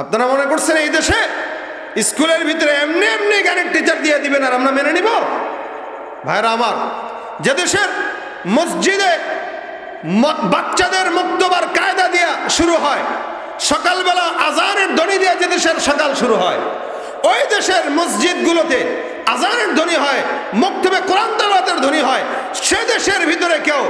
আপনারা মনে করছেন এই দেশে স্কুলের ভিতরে এমনি এমনি গানের টিচার দিয়ে দিবেন আর আমরা মেনে নিব? ভাইরা আমার, যে দেশের মসজিদে বাচ্চাদের মুক্তবার কায়দা দিয়া শুরু হয়, সকালবেলা আজানের ধ্বনি দিয়ে যে দেশের সকাল শুরু হয়, ওই দেশের মসজিদগুলোতে আজানের ধ্বনি হয়, মক্তবে কোরআন তালাতের ধ্বনি হয়, সে দেশের ভিতরে কেউ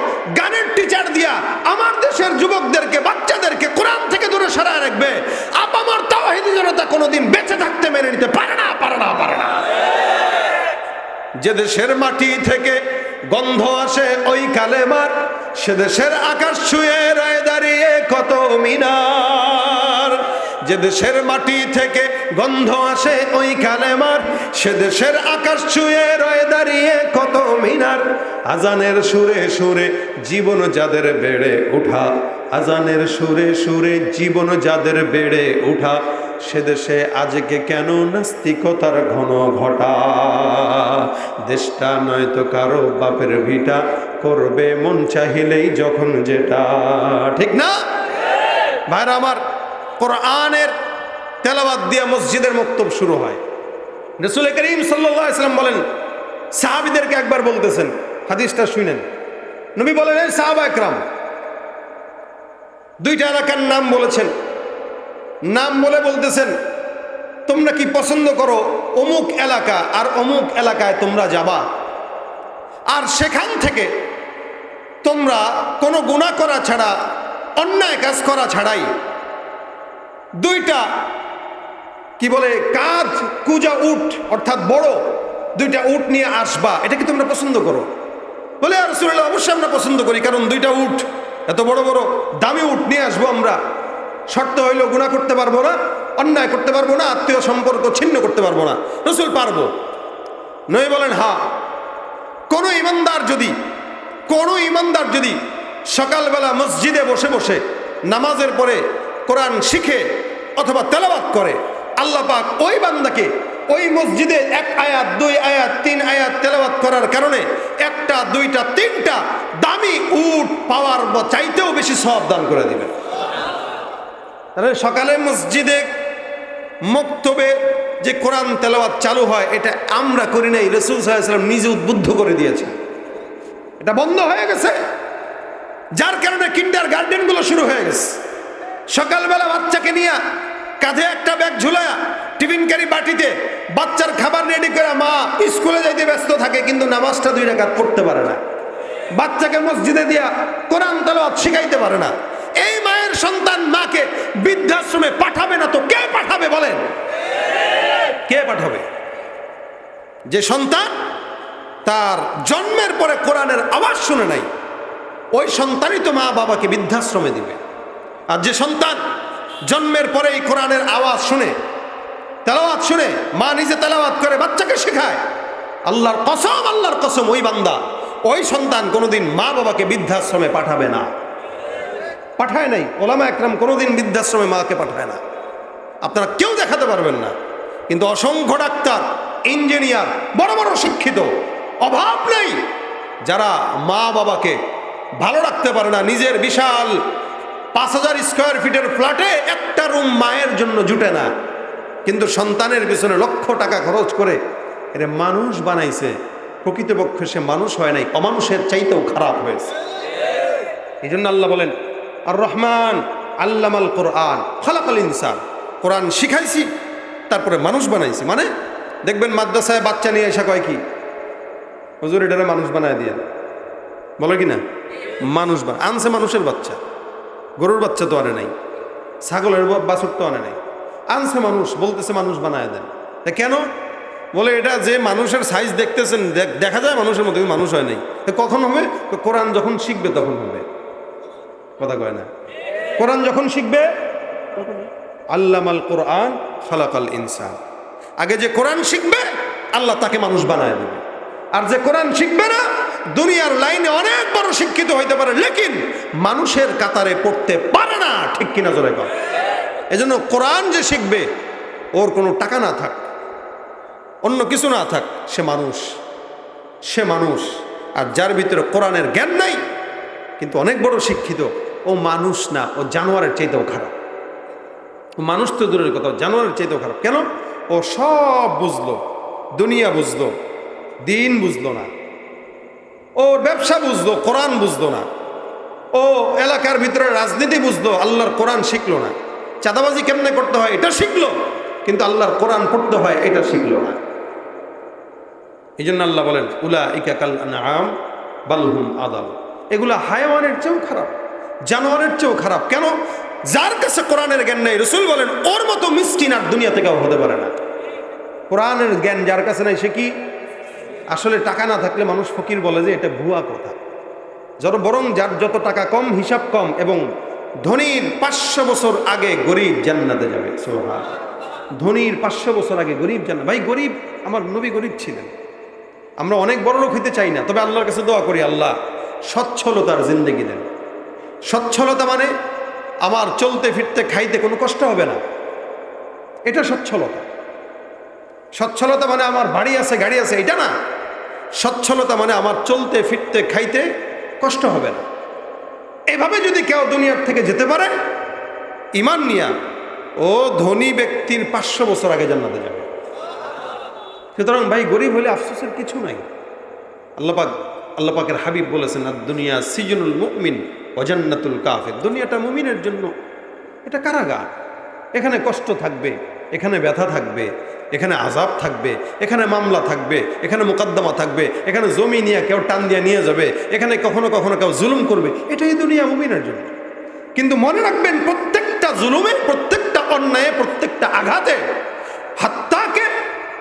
যে দেশের মাটি থেকে গন্ধ আসে ওই কালেমার, সে দেশের আকাশ ছুঁয়ে রয়ে দাঁড়িয়ে কত মিনার। যে দেশের মাটি থেকে গন্ধ আসে ওই কালেমার, সে দেশের আকাশ ছুঁয়ে রয়ে দাঁড়িয়ে কত মিনার। আজানের সুরে সুরে জীবন যাদের বেড়ে ওঠা, আজানের সুরে সুরে জীবন যাদের বেড়ে ওঠা। সে দেশে আজকে কেন নাস্তিকতার ঘন ঘটা? দেশটা নয়তো কারও বাপের ভিটা, করবে মন চাহিলেই যখন যেটা। ঠিক না? ভাইরা আমার, কোরআনের তেলাবাদ দিয়ে মসজিদের মক্তব শুরু হয়। রসুল করিম সাল্লাম বলেন, সাহাবিদেরকে একবার বলতেছেন, হাদিসটা শুনেন। নবী বলেন সাহাবা একরাম দুইটা এলাকার নাম বলেছেন নাম বলে বলতেছেন, তোমরা কি পছন্দ করো অমুক এলাকা আর অমুক এলাকায় তোমরা যাবা? আর সেখান থেকে তোমরা কোনো গুণা করা ছাড়া, অন্যায় কাজ করা ছাড়াই দুইটা কি বলে, কাজ, কুজা উট, অর্থাৎ বড়, দুইটা উট নিয়ে আসবা। এটা কি তোমরা পছন্দ করো? বলে আর রসুল্লাহ অবশ্যই আমরা পছন্দ করি, কারণ দুইটা উট, এত বড় বড় দামি উট নিয়ে আসব আমরা। শর্ত হইল গুণা করতে পারব না, অন্যায় করতে পারব না, আত্মীয় সম্পর্ক ছিন্ন করতে পারব না। রসুল পারব। নয় বলেন, হা, কোনো ইমানদার যদি, কোনো ইমানদার যদি সকালবেলা মসজিদে বসে বসে নামাজের পরে কোরআন শিখে অথবা তেলাবাত করে, আল্লাহ পাক ওই বান্দাকে ওই মসজিদে এক আয়াত, দুই আয়াত, তিন আয়াত তেলাবাত করার কারণে একটা, দুইটা, তিনটা দামি উট পাওয়ার চাইতেও বেশি সব দান করে দিবে তাহলে সকালে মসজিদে মক্তবে যে কোরআন তেলাওয়াত চালু হয়, এটা আমরা করি নাই, রসুল সাল্লাম নিজে উদ্বুদ্ধ করে দিয়েছে এটা বন্ধ হয়ে গেছে। যার কারণে কিন্ডার গার্ডেনগুলো শুরু হয়ে গেছে। সকালবেলা বাচ্চাকে নিয়ে কাঁধে একটা ব্যাগ ঝুলায়া টিফিন ক্যারি বাটিতে বাচ্চার খাবার রেডি করে মা স্কুলে যাইতে ব্যস্ত থাকে, কিন্তু নামাজটা দুই রাকাত পড়তে পারে না। বাচ্চাকে মসজিদে দিয়া কোরআন তালাওয়াত শিখাইতে পারে না। এই মায়ের সন্তান মাকে বৃদ্ধাশ্রমে পাঠাবে না তো কে পাঠাবে বলেন? কে পাঠাবে? যে সন্তান তার জন্মের পরে কোরআনের আওয়াজ শুনে নাই, ওই সন্তানই তো মা বাবাকে বৃদ্ধাশ্রমে দিবে। আর যে সন্তান জন্মের পরে এই কোরআনের আওয়াজ শুনে, তেলাওয়াত শুনে, মা নিজে তেলাওয়াত করে বাচ্চাকে শেখায়, আল্লাহর কসম আল্লাহর কসম, ওই বান্দা, ওই সন্তান কোনোদিন মা বাবাকে বৃদ্ধাশ্রমে পাঠাবে না। পাঠায় নাই। ওলামা একরাম কোনোদিন বৃদ্ধাশ্রমে মাকে পাঠায় না। আপনারা কেউ দেখাতে পারবেন না। কিন্তু অসংখ্য ডাক্তার, ইঞ্জিনিয়ার, বড় বড় শিক্ষিত, অভাব নেই। যারা মা বাবাকে ভালো রাখতে পারে না, নিজের বিশাল পাঁচ হাজার স্কোয়ার ফিটের ফ্ল্যাটে একটা রুম মায়ের জন্য জুটে না। কিন্তু সন্তানের পিছনে লক্ষ টাকা খরচ করে এরে মানুষ বানাইছে। প্রকৃতপক্ষে সে মানুষ হয় নাই, অমানুষের চাইতেও খারাপ হয়েছে। এই জন্য আল্লাহ বলেন আর রহমান আল্লামাল কোরআন, খলাকাল ইনসান। কোরআন শিখাইছি, তারপরে মানুষ বানাইছি। মানে দেখবেন মাদ্রাসায় বাচ্চা নিয়ে এসে কয় কি? হুজুর, এটারে মানুষ বানায় দিয়ে। বলে কি না? মানুষ বানা আনছে মানুষের বাচ্চা। গরুর বাচ্চা তো আনে নাই। ছাগলের বা- বাছুর তো আনে নাই। আনছে মানুষ, বলতেছে মানুষ বানায় দেন। তা কেন? বলে, এটা যে মানুষের সাইজ দেখতেছেন, দেখ- যায় মানুষের মতো মানুষ হয় নাই। কখন হবে? কোরআন যখন শিখবে, তখন হবে। কথা কয় না। কোরআন যখন শিখবে, আল্লামাল কোরআন খালাকাল ইনসান। আগে যে কোরআন শিখবে, আল্লাহ তাকে মানুষ বানায় দেবে। আর যে কোরআন শিখবে না, দুনিয়ার লাইনে অনেক বড় শিক্ষিত হইতে পারে, লেকিন মানুষের কাতারে পড়তে পারে না, ঠিক কিনা জোরে কর এজন্য কোরআন যে শিখবে, ওর কোনো টাকা না থাক, অন্য কিছু না থাক, সে মানুষ সে মানুষ। আর যার ভিতরে কোরআনের জ্ঞান নাই, কিন্তু অনেক বড় শিক্ষিত ও মানুষ না, ও জানোয়ারের চাইতেও খারাপ। ও মানুষ তো দূরের কথা জানোয়ারের চাইতেও খারাপ। কেন? ও সব বুঝলো, দুনিয়া বুঝলো, দিন বুঝলো না। ও ব্যবসা বুঝলো, কোরআন বুঝলো না। ও এলাকার ভিতরে রাজনীতি বুঝলো, আল্লাহর কোরআন শিখলো না। চাঁদাবাজি কেমনে করতে হয়, এটা শিখলো, কিন্তু আল্লাহর কোরআন পড়তে হয়, এটা শিখলো না। এই জন্য আল্লাহ বলেন উলা ইকাকাল বালহুম আদাল। এগুলা হায়াওয়ানের চেয়েও খারাপ। জানোয়ারের চেয়েও খারাপ। কেন? যার কাছে কোরআনের জ্ঞান নেই, রসুল বলেন, ওর মতো মিসকিন আর দুনিয়া থেকেও হতে পারে না। কোরআনের জ্ঞান যার কাছে নাই, সে কি? আসলে টাকা না থাকলে মানুষ ফকির বলে যে এটা ভুয়া কথা। যত বরং যার যত টাকা কম, হিসাব কম এবং ধনীর পাঁচশো বছর আগে গরিব জান্নাতে যাবে। সোহান ধনীর পাঁচশো বছর আগে গরিব জান্নাত। ভাই, গরিব, আমার নবী গরিব ছিলেন। আমরা অনেক বড় লোক হইতে চাই না, তবে আল্লাহর কাছে দোয়া করি, আল্লাহ, সচ্ছলতার জিন্দগি দেন। সচ্ছলতা মানে আমার চলতে ফিরতে খাইতে কোনো কষ্ট হবে না। এটা সচ্ছলতা। সচ্ছলতা মানে আমার বাড়ি আছে, গাড়ি আছে, এটা না। সচ্ছলতা মানে আমার চলতে ফিরতে খাইতে কষ্ট হবে না। এভাবে যদি কেউ দুনিয়ার থেকে যেতে পারে, ইমান নিয়া, ও ধনী ব্যক্তির পাঁচশো বছর আগে জান্নাতে যাবে। সুতরাং ভাই, গরিব হলে আফসোসের কিছু নাই। আল্লাপাক আল্লাপাকের হাবিব বলেছেন আর দুনিয়া সিজনুল মুমিন অজান্নাতুল কাফের। দুনিয়াটা মুমিনের জন্য। এটা কারাগার। এখানে কষ্ট থাকবে, এখানে ব্যথা থাকবে, এখানে আজাব থাকবে, এখানে মামলা থাকবে, এখানে মোকদ্দমা থাকবে, এখানে জমি নিয়ে কেউ টান দিয়ে নিয়ে যাবে, এখানে কখনো কখনো কেউ জুলুম করবে। এটাই দুনিয়া মুমিনের জন্য। কিন্তু মনে রাখবেন, প্রত্যেকটা জুলুমে, প্রত্যেকটা অন্যায়ে, প্রত্যেকটা আঘাতে হাত্তাকে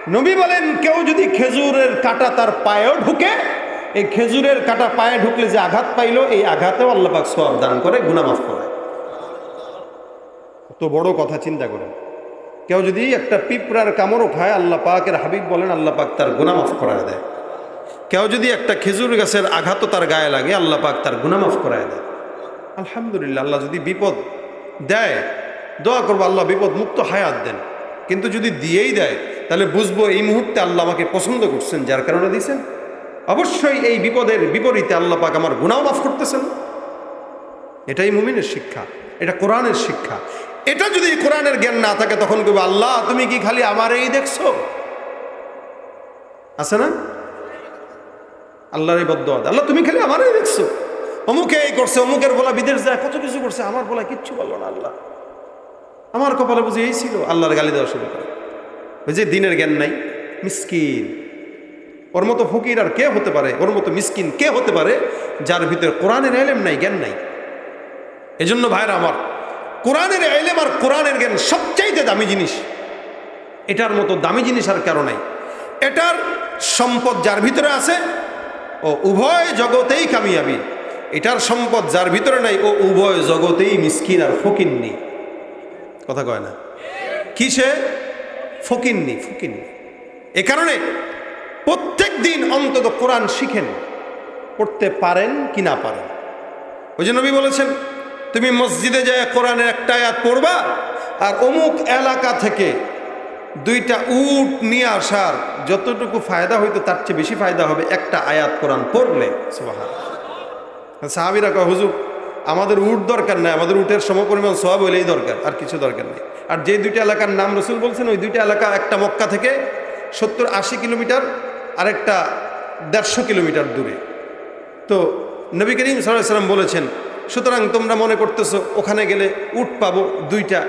নবী বলেন, কেউ যদি খেজুরের কাটা তার পায়েও ঢুকে এই খেজুরের কাটা পায়ে ঢুকলে যে আঘাত পাইলো, এই আঘাতেও আল্লাপাক সব দান করে গুনামাফ করে। তো বড় কথা চিন্তা করেন। কেউ যদি একটা পিঁপড়ার কামড়ও খায়, আল্লাহ পাকের হাবিব বলেন, আল্লাহ পাক তার গুনামাফ করায় দেয়। কেউ যদি একটা খেজুর গাছের আঘাতও তার গায়ে লাগে, আল্লাহ পাক তার গুনামাফ করায় দেয়। আলহামদুলিল্লাহ, আল্লাহ যদি বিপদ দেয়, দোয়া করব আল্লাহ বিপদ মুক্ত হায়াত দেন। কিন্তু যদি দিয়েই দেয়, তাহলে বুঝব এই মুহূর্তে আল্লাহ আমাকে পছন্দ করছেন, যার কারণে দিয়েছেন। অবশ্যই এই বিপদের বিপরীতে আল্লাহ পাক আমার গুণাও মাফ করতেছেন। এটাই মুমিনের শিক্ষা, এটা কোরআনের শিক্ষা। এটা যদি কোরআনের জ্ঞান না থাকে, তখন কেউ আল্লাহ, তুমি কি খালি আমার এই দেখছ? আছে না? আল্লাহর এই বদ্ধ আল্লাহ, তুমি খালি আমারই দেখছ। অমুকে এই করছে, অমুকের বলা বিদেশ যায়, কত কিছু করছে, আমার বলা কিচ্ছু বলল না আল্লাহ। আমার কপালে বুঝে এই ছিল, আল্লাহর গালি দেওয়া শুরু করে। ওই যে দিনের জ্ঞান নাই, মিসকিন। ওর মতো ফকির আর কে হতে পারে? ওর মতো মিসকিন কে হতে পারে? যার ভিতরে কোরআনের এলেম নাই, জ্ঞান নাই। এজন্য ভাইরা আমার, কোরআনের এলেম আর কোরআনের জ্ঞান সবচাইতে দামি জিনিস। এটার মতো দামি জিনিস আর কারও নাই। এটার সম্পদ যার ভিতরে আছে, ও উভয় জগতেই কামিয়াবি। এটার সম্পদ যার ভিতরে নাই, ও উভয় জগতেই মিসকিন আর ফকিন্নি। কথা কয় না? কিসে? ফকিন্নি ফকিন্নি। এ কারণে প্রত্যেক দিন অন্তত কোরআন শিখেন, পড়তে পারেন কি না পারেন। ওই যে নবী বলেছেন, তুমি মসজিদে যায় কোরআনের একটা আয়াত পড়বা আর অমুক এলাকা থেকে দুইটা উট নিয়ে আসার যতটুকু ফায়দা হইতো তার চেয়ে বেশি ফায়দা হবে একটা আয়াত কোরআন পড়লে। সাহাবিরা কয়, হুজুর, আমাদের উট দরকার নাই, আমাদের উটের সমপরিমাণ সব হইলেই দরকার, আর কিছু দরকার নেই। আর যে দুইটা এলাকার নাম রসুল বলছেন, ওই দুইটা এলাকা, একটা মক্কা থেকে সত্তর আশি কিলোমিটার আরেকটা দেড়শো কিলোমিটার দূরে। তো নবী করিম সাল্লাম বলেছেন, সুতরাং তোমরা মনে করতেছো ওখানে গেলে উট পাবো দুইটা।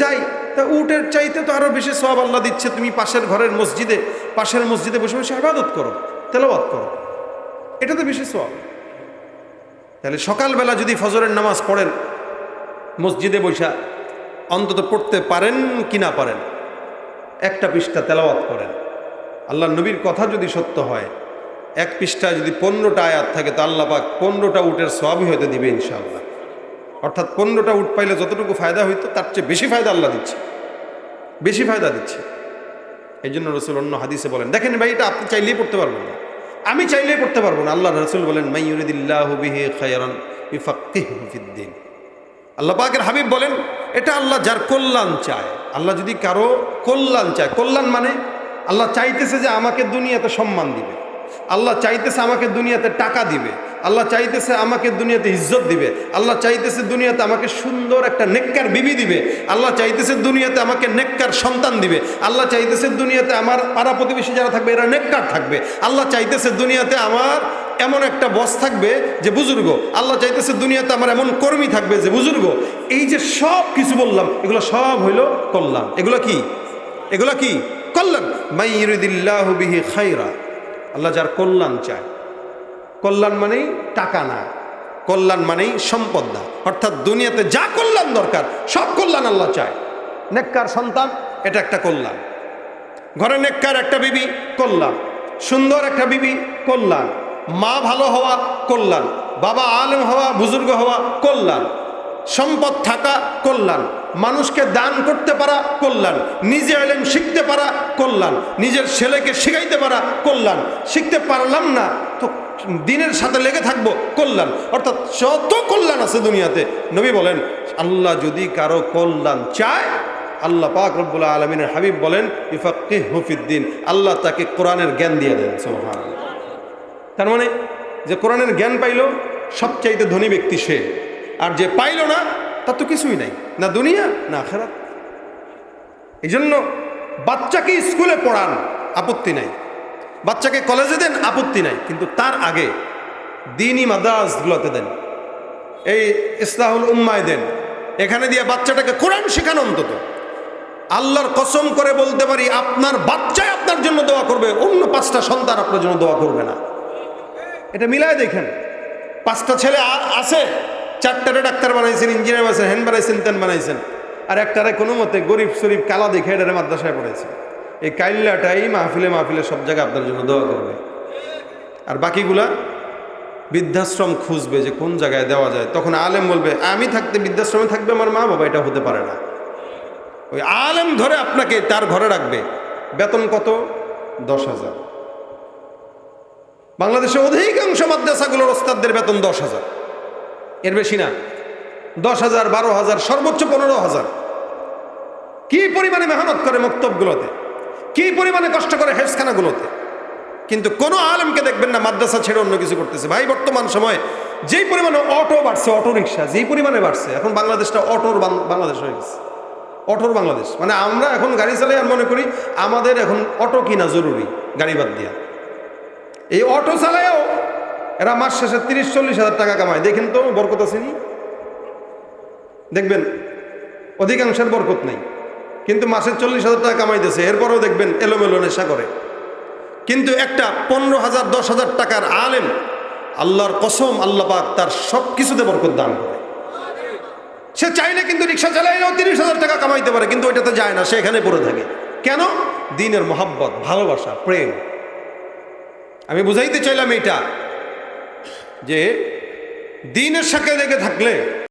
যাই, তা উটের চাইতে তো আরও বেশি সব আল্লাহ দিচ্ছে। তুমি পাশের ঘরের মসজিদে, পাশের মসজিদে বসে বসে আবাদত করো তেলাবাদ করো। এটা তো বেশি সব তাহলে সকালবেলা যদি ফজরের নামাজ পড়েন, মসজিদে বৈশা অন্তত পড়তে পারেন কি না পারেন? একটা পৃষ্ঠা তেলাওয়াত করেন। আল্লাহ নবীর কথা যদি সত্য হয়, এক পৃষ্ঠায় যদি পনেরোটা আয়াত থাকে, তো আল্লাহ পাক পনেরোটা উটের সবই হয়তো দিবে ইনশাআল্লাহ। অর্থাৎ পনেরোটা উট পাইলে যতটুকু ফায়দা হইতো, তার চেয়ে বেশি ফায়দা আল্লাহ দিচ্ছে। বেশি ফায়দা দিচ্ছে। এই জন্য রসুল অন্য হাদিসে বলেন, দেখেন ভাই, এটা আপনি চাইলেই পড়তে পারবেন না। আমি চাইলেই পড়তে পারব না। আল্লাহ রসুল বলেন মাইয়ুরিদিল্লাহ বিহি খায়রান ইফাক্কিহু আল্লাহ পাকের হাবিব বলেন, এটা আল্লাহ যার কল্যাণ চায়। আল্লাহ যদি কারও কল্যাণ চায়, কল্যাণ মানে আল্লাহ চাইতেছে যে আমাকে দুনিয়াতে সম্মান দিবে। আল্লাহ চাইতেছে আমাকে দুনিয়াতে টাকা দিবে। আল্লাহ চাইতেছে আমাকে দুনিয়াতে ইজ্জত দিবে। আল্লাহ চাইতেছে দুনিয়াতে আমাকে সুন্দর একটা নেককার বিবি দিবে। আল্লাহ চাইতেছে দুনিয়াতে আমাকে নেককার সন্তান দিবে। আল্লাহ চাইতেছে দুনিয়াতে আমার পাড়া প্রতিবেশী যারা থাকবে, এরা নেককার থাকবে। আল্লাহ চাইতেছে দুনিয়াতে আমার এমন একটা বস থাকবে যে, বুজুর্গ, আল্লাহ চাইতেছে দুনিয়াতে আমার এমন কর্মী থাকবে যে, বুজুর্গ, এই যে সব কিছু বললাম, এগুলো সব হইল কল্যাণ। এগুলো কি? এগুলো কি? কল্যাণ মাইরুদিল্লাহ বিহি খাইরা আল্লাহ যার কল্যাণ চায়। কল্যাণ মানেই টাকা না, কল্যাণ মানেই সম্পদ না। অর্থাৎ দুনিয়াতে যা কল্যাণ দরকার, সব কল্যাণ আল্লাহ চায়। নেককার সন্তান, এটা একটা কল্যাণ। ঘরে নেককার একটা বিবি, কল্যাণ। সুন্দর একটা বিবি, কল্যাণ। মা ভালো হওয়া, কল্যাণ। বাবা আলেম হওয়া, বুজুর্গ হওয়া, কল্যাণ। সম্পদ থাকা কল্যাণ। মানুষকে দান করতে পারা কল্যাণ। নিজে এলেম শিখতে পারা কল্যাণ। নিজের ছেলেকে শিখাইতে পারা কল্যাণ। শিখতে পারলাম না তো দিনের সাথে লেগে থাকব কল্যাণ। অর্থাৎ যত কল্যাণ আছে দুনিয়াতে, নবী বলেন, আল্লাহ যদি কারও কল্যাণ চায়, আল্লাহ পাক রব্বুল আলমিনের হাবিব বলেন ইফাক্কি হুফিদ্দিন আল্লাহ তাকে কোরআনের জ্ঞান দিয়ে দেন সোহান তার মানে যে কোরআনের জ্ঞান পাইল, সবচাইতে ধনী ব্যক্তি সে। আর যে পাইল না, তার তো কিছুই নাই। না দুনিয়া, না আখেরাত। এই জন্য বাচ্চাকে স্কুলে পড়ান, আপত্তি নাই। বাচ্চাকে কলেজে দেন, আপত্তি নাই। কিন্তু তার আগে দিনই মাদ্রাসগুলোতে দেন। এই ইসলাহুল উম্মায় দেন। এখানে দিয়ে বাচ্চাটাকে কোরআন শেখানো অন্তত। আল্লাহর কসম করে বলতে পারি, আপনার বাচ্চাই আপনার জন্য দোয়া করবে। অন্য পাঁচটা সন্তান আপনার জন্য দোয়া করবে না। এটা মিলায় দেখেন। পাঁচটা ছেলে আছে চারটারে ডাক্তার বানাইছেন ইঞ্জিনিয়ার বানাইছেন হ্যান বানাইছেন, তেন বানাইছেন। আর একটারে কোনো মতে গরিব শরীফ কালা দেখে এটারে মাদ্রাসায় পড়েছে এই কাইল্লাটাই মাহফিলে মাহফিলে সব জায়গায় আপনার জন্য দেওয়া করবে আর বাকিগুলা বৃদ্ধাশ্রম খুঁজবে যে কোন জায়গায় দেওয়া যায়। তখন আলেম বলবে, আমি থাকতে বৃদ্ধাশ্রমে থাকবে আমার মা বাবা, এটা হতে পারে না। ওই আলেম ধরে আপনাকে তার ঘরে রাখবে। বেতন কত? দশ হাজার। বাংলাদেশে অধিকাংশ মাদ্রাসাগুলোর ওস্তাদদের বেতন দশ হাজার। এর বেশি না। দশ হাজার, বারো হাজার, সর্বোচ্চ পনেরো হাজার। কি পরিমাণে মেহনত করে মক্তবগুলোতে? কি পরিমাণে কষ্ট করে হেফসখানাগুলোতে কিন্তু কোনো আলেমকে দেখবেন না, মাদ্রাসা ছেড়ে অন্য কিছু করতেছে। ভাই, বর্তমান সময়ে যেই পরিমাণে অটো বাড়ছে, অটো রিক্সা, যেই পরিমাণে বাড়ছে, এখন বাংলাদেশটা অটোর বাংলাদেশ হয়ে গেছে। অটোর বাংলাদেশ। মানে আমরা এখন গাড়ি চালাই আর মনে করি আমাদের এখন অটো কিনা জরুরি, গাড়ি বাদ দিয়া। এই অটো চালায়ও এরা মাস শেষে তিরিশ, চল্লিশ হাজার টাকা কামায়। দেখেন তো, বরকত আসেনি দেখবেন, অধিকাংশের বরকত নেই। কিন্তু মাসের চল্লিশ হাজার টাকা কামাইতেছে এরপরেও দেখবেন, এলোমেলো নেশা করে। কিন্তু একটা পনেরো হাজার, দশ হাজার টাকার আলেম আল্লাহর কসম, আল্লাহ পাক তার সব কিছুতে বরকত দান করে। সে চাইলে কিন্তু রিক্সা চালাইলেও তিরিশ হাজার টাকা কামাইতে পারে, কিন্তু ওইটাতে যায় না, সে এখানে পড়ে থাকে। কেন? দিনের মহাব্বত, ভালোবাসা, প্রেম। আমি বুঝাইতে চাইলাম এইটা। যে দিনের সাথে লেগে থাকলে